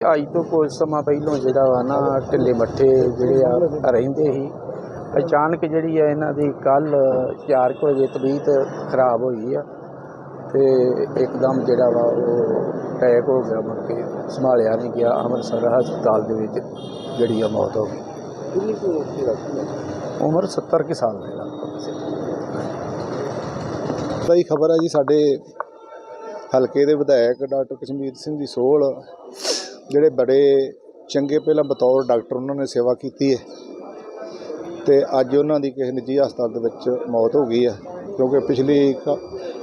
ਅੱਜ ਤੋਂ ਕੁਝ ਸਮਾਂ ਪਹਿਲਾਂ ਜਿਹੜਾ ਵਾ ਨਾ ਢਿੱਲੇ ਮੱਠੇ ਜਿਹੜੇ ਆ ਰਹਿੰਦੇ ਸੀ। ਅਚਾਨਕ ਜਿਹੜੀ ਆ ਇਹਨਾਂ ਦੀ ਕੱਲ 4 ਵਜੇ ਤਬੀਅਤ ਖਰਾਬ ਹੋਈ ਆ ਤੇ ਇੱਕਦਮ ਜਿਹੜਾ ਵਾ ਉਹ ਅਟੈਕ ਹੋ ਗਿਆ ਮੁੜ ਕੇ। ਸੰਭਾਲਿਆ ਨਹੀਂ ਗਿਆ। ਅੰਮ੍ਰਿਤਸਰ ਹਸਪਤਾਲ ਦੇ ਵਿੱਚ ਜਿਹੜੀ ਆ ਮੌਤ ਹੋ ਗਈ। ਕਿੰਨੀ ਕੁ ਉਮਰ ਸੀ ਲੱਗਦੀ ਉਮਰ 70 ਕੁ ਸਾਲ ਦੇ ਲਗਭਗ ਸੀ ਸਹੀ ਖਬਰ ਹੈ ਜੀ ਸਾਡੇ ਹਲਕੇ ਦੇ ਵਿਧਾਇਕ ਡਾਕਟਰ ਕਸ਼ਮੀਰ ਸਿੰਘ ਦੀ ਸੋਲ ਜਿਹੜੇ ਬੜੇ ਚੰਗੇ, ਪਹਿਲਾਂ ਬਤੌਰ ਡਾਕਟਰ ਉਹਨਾਂ ਨੇ ਸੇਵਾ ਕੀਤੀ ਹੈ ਤੇ ਅੱਜ ਉਹਨਾਂ ਦੀ ਕਿਸੇ ਨਿੱਜੀ ਹਸਪਤਾਲ ਦੇ ਵਿੱਚ ਮੌਤ ਹੋ ਗਈ ਹੈ, ਕਿਉਂਕਿ ਪਿਛਲੀ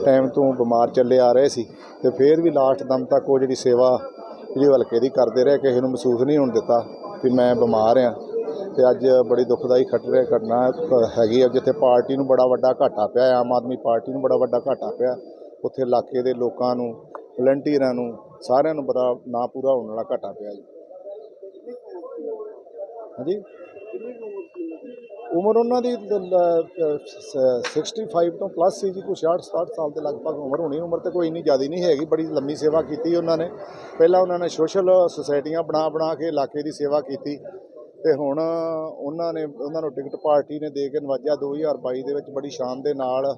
ਟਾਈਮ ਤੋਂ ਬਿਮਾਰ ਚੱਲੇ ਆ ਰਹੇ ਸੀ ਤੇ ਫਿਰ ਵੀ ਲਾਸਟ ਦਮ ਤੱਕ ਉਹ ਜਿਹੜੀ ਸੇਵਾ ਜਿਹੜੀ ਹਲਕੇ ਦੀ ਕਰਦੇ ਰਹੇ, ਕਿਸੇ ਨੂੰ ਮਹਿਸੂਸ ਨਹੀਂ ਹੋਣ ਦਿੱਤਾ ਕਿ ਮੈਂ ਬਿਮਾਰ ਆ ਤੇ ਅੱਜ ਬੜੀ ਦੁਖਦਾਈ ਖਟਰੇ ਘਟਨਾ ਹੈਗੀ ਆ ਜਿੱਥੇ ਪਾਰਟੀ ਨੂੰ ਬੜਾ ਵੱਡਾ ਘਾਟਾ ਪਿਆ, ਆਮ ਆਦਮੀ ਪਾਰਟੀ ਨੂੰ ਬੜਾ ਵੱਡਾ ਘਾਟਾ ਪਿਆ, ਉੱਥੇ ਇਲਾਕੇ ਦੇ ਲੋਕਾਂ ਨੂੰ ਵਲੰਟੀਅਰਾਂ ਨੂੰ ਸਾਰਿਆਂ ਨੂੰ ਪਤਾ ਨਾ ਪੂਰਾ ਹੋਣ ਵਾਲਾ ਘਾਟਾ ਪਿਆ ਜੀ। ਹਾਂਜੀ? ਉਮਰ ਉਹਨਾਂ ਦੀ ਦ- ਲ- 65 ਤੋਂ ਪਲੱਸ ਸੀ ਜੀ ਕੋਈ 66 67 ਸਾਲ ਦੇ ਲਗਭਗ ਉਮਰ ਹੋਣੀ, ਉਮਰ ਤੇ ਕੋਈ ਇੰਨੀ ਜ਼ਿਆਦਾ ਨਹੀਂ ਹੈਗੀ, ਬੜੀ ਲੰਮੀ ਸੇਵਾ ਕੀਤੀ ਉਹਨਾਂ ਨੇ। ਪਹਿਲਾਂ ਉਹਨਾਂ ਨੇ ਸੋਸ਼ਲ ਸੁਸਾਇਟੀਆਂ ਬਣਾ ਬਣਾ ਕੇ ਇਲਾਕੇ ਦੀ ਸੇਵਾ ਕੀਤੀ ਤੇ ਹੁਣ ਉਹਨਾਂ ਨੇ ਉਹਨਾਂ ਨੂੰ ਟਿਕਟ ਪਾਰਟੀ ਨੇ ਦੇ ਕੇ ਨਵਾਜਿਆ 2022 ਦੇ ਵਿੱਚ, ਬੜੀ ਸ਼ਾਨ ਦੇ ਨਾਲ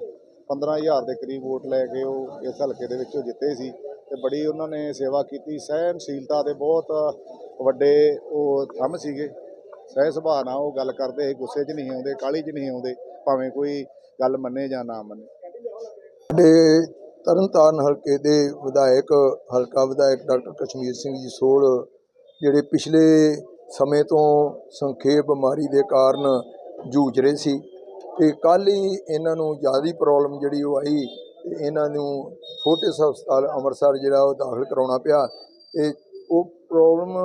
15000 ਦੇ ਕਰੀਬ ਵੋਟ ਲੈ ਕੇ ਉਹ ਇਸ ਹਲਕੇ ਦੇ ਵਿੱਚੋਂ ਜਿੱਤੇ ਸੀ। ਤੇ ਬੜੀ ਉਹਨਾਂ ਨੇ ਸੇਵਾ ਕੀਤੀ। ਸਹਿਨਸ਼ੀਲਤਾ ਦੇ ਬਹੁਤ ਵੱਡੇ ਉਹ ਥੰਮ ਸੀਗੇ। ਸਹਿ ਸੁਭਾਅ ਨਾਲ ਉਹ ਗੱਲ ਕਰਦੇ ਸੀ, ਗੁੱਸੇ 'ਚ ਨਹੀਂ ਆਉਂਦੇ, ਕਾਹਲੀ 'ਚ ਨਹੀਂ ਆਉਂਦੇ, ਭਾਵੇਂ ਕੋਈ ਗੱਲ ਮੰਨੇ ਜਾਂ ਨਾ ਮੰਨੇ। ਸਾਡੇ ਤਰਨਤਾਰਨ ਹਲਕੇ ਦੇ ਵਿਧਾਇਕ, ਹਲਕਾ ਵਿਧਾਇਕ ਡਾਕਟਰ ਕਸ਼ਮੀਰ ਸਿੰਘ ਜੀ ਸੋਲ, ਜਿਹੜੇ ਪਿਛਲੇ ਸਮੇਂ ਤੋਂ ਸੰਖੇਪ ਬਿਮਾਰੀ ਦੇ ਕਾਰਨ ਜੂਝ ਰਹੇ ਸੀ, ਤੇ ਕੱਲ੍ਹ ਹੀ ਇਹਨਾਂ ਨੂੰ ਜ਼ਿਆਦਾ ਪ੍ਰੋਬਲਮ ਜਿਹੜੀ ਉਹ ਆਈ, ਤੇ ਇਹਨਾਂ ਨੂੰ ਫੋਰਟਿਸ ਹਸਪਤਾਲ ਅੰਮ੍ਰਿਤਸਰ ਜਿਹੜਾ ਉਹ ਦਾਖਲ ਕਰਾਉਣਾ ਪਿਆ। ਤੇ ਉਹ ਪ੍ਰੋਬਲਮ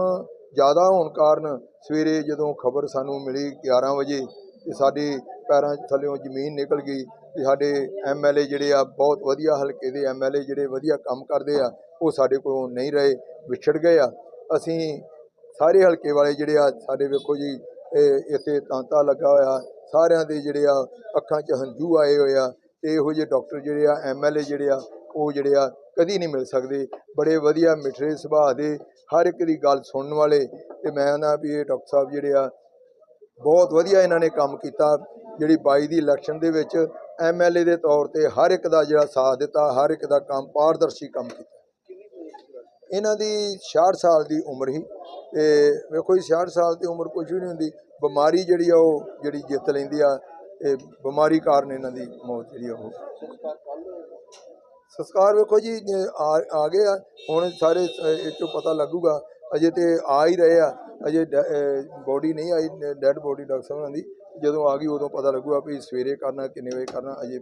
ਜ਼ਿਆਦਾ ਹੋਣ ਕਾਰਨ ਸਵੇਰੇ ਜਦੋਂ ਖਬਰ ਸਾਨੂੰ ਮਿਲੀ 11 ਵਜੇ ਤੇ ਸਾਡੇ ਪੈਰਾਂ ਥੱਲੇੋਂ ਜ਼ਮੀਨ ਨਿਕਲ ਗਈ ਤੇ ਸਾਡੇ ਐਮਐਲਏ ਜਿਹੜੇ ਆ ਬਹੁਤ ਵਧੀਆ ਹਲਕੇ ਦੇ ਐਮਐਲਏ ਜਿਹੜੇ ਵਧੀਆ ਕੰਮ ਕਰਦੇ ਆ, ਉਹ ਸਾਡੇ ਕੋਲੋਂ ਨਹੀਂ ਰਹੇ, ਵਿਛੜ ਗਏ ਆ। ਅਸੀਂ ਸਾਰੇ ਹਲਕੇ ਵਾਲੇ ਜਿਹੜੇ ਆ, ਸਾਡੇ ਵੇਖੋ ਜੀ ਇੱਥੇ ਤਾਂਤਾ ਲੱਗਾ ਹੋਇਆ, ਸਾਰਿਆਂ ਦੇ ਜਿਹੜੇ ਆ ਅੱਖਾਂ 'ਚ ਹੰਝੂ ਆਏ ਹੋਏ ਆ ਤੇ ਇਹੋ ਜਿਹੇ ਡਾਕਟਰ ਜਿਹੜੇ ਆ ਐਮਐਲਏ ਜਿਹੜੇ ਆ ਉਹ ਜਿਹੜੇ ਆ ਕਦੀ ਨਹੀਂ ਮਿਲ ਸਕਦੇ। ਬੜੇ ਵਧੀਆ, ਮਿੱਠੇ ਸੁਭਾਅ ਦੇ ਹਰ ਇੱਕ ਦੀ ਗੱਲ ਸੁਣਨ ਵਾਲੇ ਤੇ ਮੈਂ ਨਾ ਵੀ ਇਹ ਡਾਕਟਰ ਸਾਹਿਬ ਜਿਹੜੇ ਆ, ਬਹੁਤ ਵਧੀਆ ਇਹਨਾਂ ਨੇ ਕੰਮ ਕੀਤਾ। ਜਿਹੜੀ 22 ਦੀ ਇਲੈਕਸ਼ਨ ਦੇ ਵਿੱਚ ਐਮਐਲਏ ਦੇ ਤੌਰ ਤੇ ਹਰ ਇੱਕ ਦਾ ਜਿਹੜਾ ਸਾਥ ਦਿੱਤਾ, ਹਰ ਇੱਕ ਦਾ ਕੰਮ ਪਾਰਦਰਸ਼ੀ ਕੰਮ ਕੀਤਾ। ਇਹਨਾਂ ਦੀ 66 ਸਾਲ ਦੀ ਉਮਰ ਹੀ ਤੇ ਵੇਖੋ ਜੀ 66 ਸਾਲ ਦੀ ਉਮਰ ਕੁਝ ਵੀ ਨਹੀਂ ਹੁੰਦੀ। ਬਿਮਾਰੀ ਜਿਹੜੀ ਆ ਉਹ ਜਿਹੜੀ ਜਿੱਤ ਲੈਂਦੀ ਆ, ਇਹ ਬਿਮਾਰੀ ਕਾਰਨ ਇਹਨਾਂ ਦੀ ਮੌਤ ਜਿਹੜੀ ਆ ਉਹ। ਸੰਸਕਾਰ ਵੇਖੋ ਜੀ ਆ ਆ ਗਏ ਆ। ਹੁਣ ਸਾਰੇ ਇਹ ਚੋਂ ਪਤਾ ਲੱਗੂਗਾ, ਅਜੇ ਤੇ ਆ ਹੀ ਰਹੇ ਆ। ਅਜੇ ਬੋਡੀ ਨਹੀਂ ਆਈ ਡੈੱਡ ਬੋਡੀ ਡਾਕਟਰ ਸਾਹਿਬ ਦੀ। ਜਦੋਂ ਆ ਗਈ, ਉਦੋਂ ਪਤਾ ਲੱਗੂਗਾ ਵੀ ਸਵੇਰੇ ਕਰਨਾ, ਕਿੰਨੇ ਵਜੇ ਕਰਨਾ, ਅਜੇ